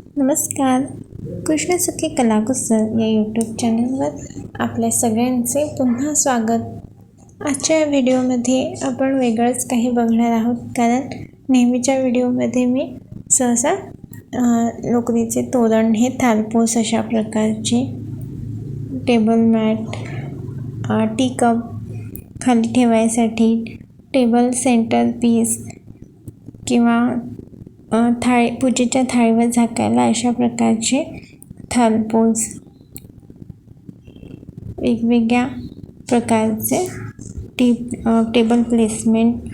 नमस्कार. कृष्ण सखी कलाकुसर या यूट्यूब चॅनलवर आपल्या सगळ्यांचे पुन्हा स्वागत. आजच्या व्हिडिओमध्ये आपण वेगळंच काही बघणार आहोत. कारण नेहमीच्या व्हिडिओमध्ये मी सहसा लोकरीचे तोरण हे थालपोस अशा प्रकारचे टेबल मॅट टी कप खाली ठेवायसाठी टेबल सेंटर पीस किंवा थाळी पूजेच्या थाळीवर झाकायला अशा प्रकारचे थालपोज वेगवेगळ्या प्रकारचे टीप टेबल प्लेसमेंट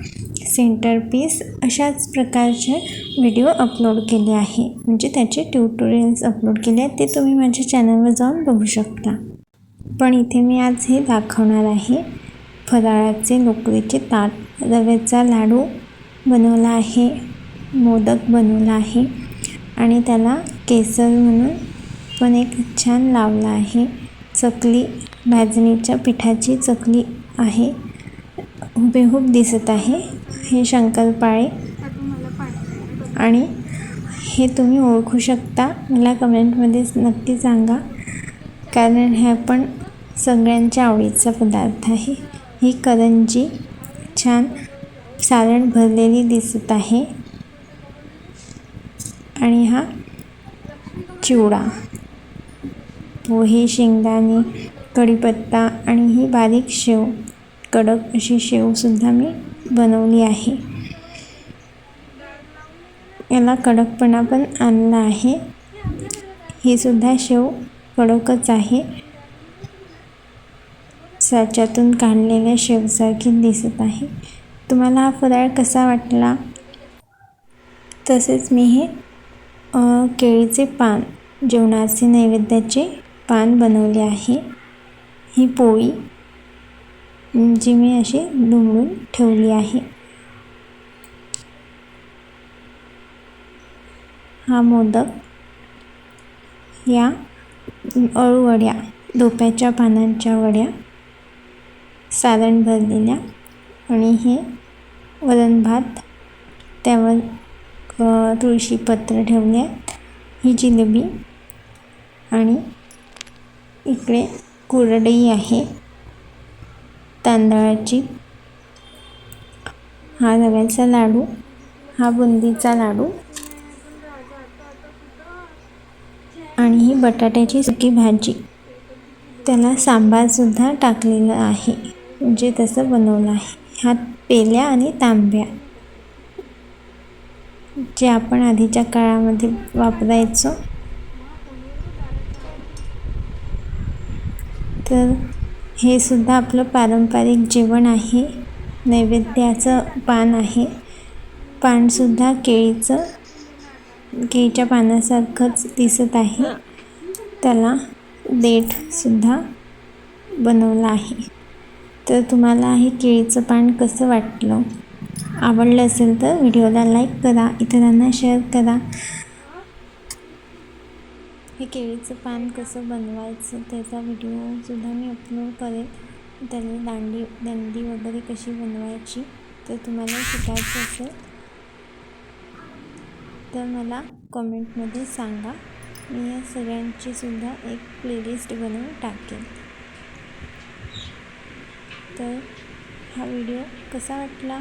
सेंटर पीस अशाच प्रकारचे व्हिडिओ अपलोड केले आहे. म्हणजे त्याचे ट्युटोरियल्स अपलोड केले आहेत. ते तुम्ही माझ्या चॅनलवर जाऊन बघू शकता. पण इथे मी आज हे दाखवणार आहे. फराळाचे लोकरीचे ताट रव्याचा लाडू बनवला आहे. मोदक बनवला आहे आणि त्याला केसर म्हणून पण एक छान लावला आहे. चकली भाजणीच्या पिठाची चकली आहे. हुबेहूब दिसत आहे. हे शंकरपाळे आणि हे तुम्ही ओळखू शकता. मला कमेंटमध्ये नक्की सांगा. कारण हे पण सगळ्यांच्या आवडीचा पदार्थ आहे. ही करंजी छान सारण भरलेली दिसत आहे. आणि हा चिवडा. पोहे शेंगदाणे कढीपत्ता आणि ही बारीक शेव कडक अशी शेवसुद्धा मी बनवली आहे. याला कडकपणा पण आणला आहे. ही सुद्धा शेव कडकच आहे. साच्यातून काढलेल्या शेवसारखी दिसत आहे. तुम्हाला हा फराळ कसा वाटला? तसेच मी हे केळीचे पान. जेवणाचे नैवेद्याचे पान बनवले आहे. ही पोळी जी मी अशी दुमडून ठेवली आहे. हा मोदक या अळूवड्या धोप्याच्या पानांच्या वड्या सारण भरलेल्या आणि हे वरण भात त्यावर तुळशीपत्र ठेवले आहेत. ही जिलेबी आणि इकडे कुरडई आहे. तांदळाची. हा रव्याचा लाडू हा बुंदीचा लाडू आणि ही बटाट्याची सुकी भाजी. त्याला सांबारसुद्धा टाकलेलं आहे. म्हणजे तसं बनवलं आहे. ह्यात पेल्या आणि तांब्या. जे आपण आधीच्या काळामध्ये वापरायचो. तर हे सुद्धा आपलं पारंपरिक जेवण आहे. नैवेद्याचं पान आहे. पानसुद्धा केळीचं केळीच्या पानासारखंच दिसत आहे. त्याला देठसुद्धा बनवलं आहे. तर तुम्हाला हे केळीचं पान कसं वाटलं? आवडलं असेल तर व्हिडिओला लाईक करा इतरांना शेअर करा. हे केळीचं पान कसं बनवायचं त्याचा व्हिडिओसुद्धा मी अपलोड करेन. त्याला दांडी दांडी वगैरे कशी बनवायची तर तुम्हाला शिकायचं असेल तर मला कमेंटमध्ये सांगा. मी या सगळ्यांची सुद्धा एक प्लेलिस्ट बनवून टाकेन. तर हा व्हिडिओ कसा वाटला?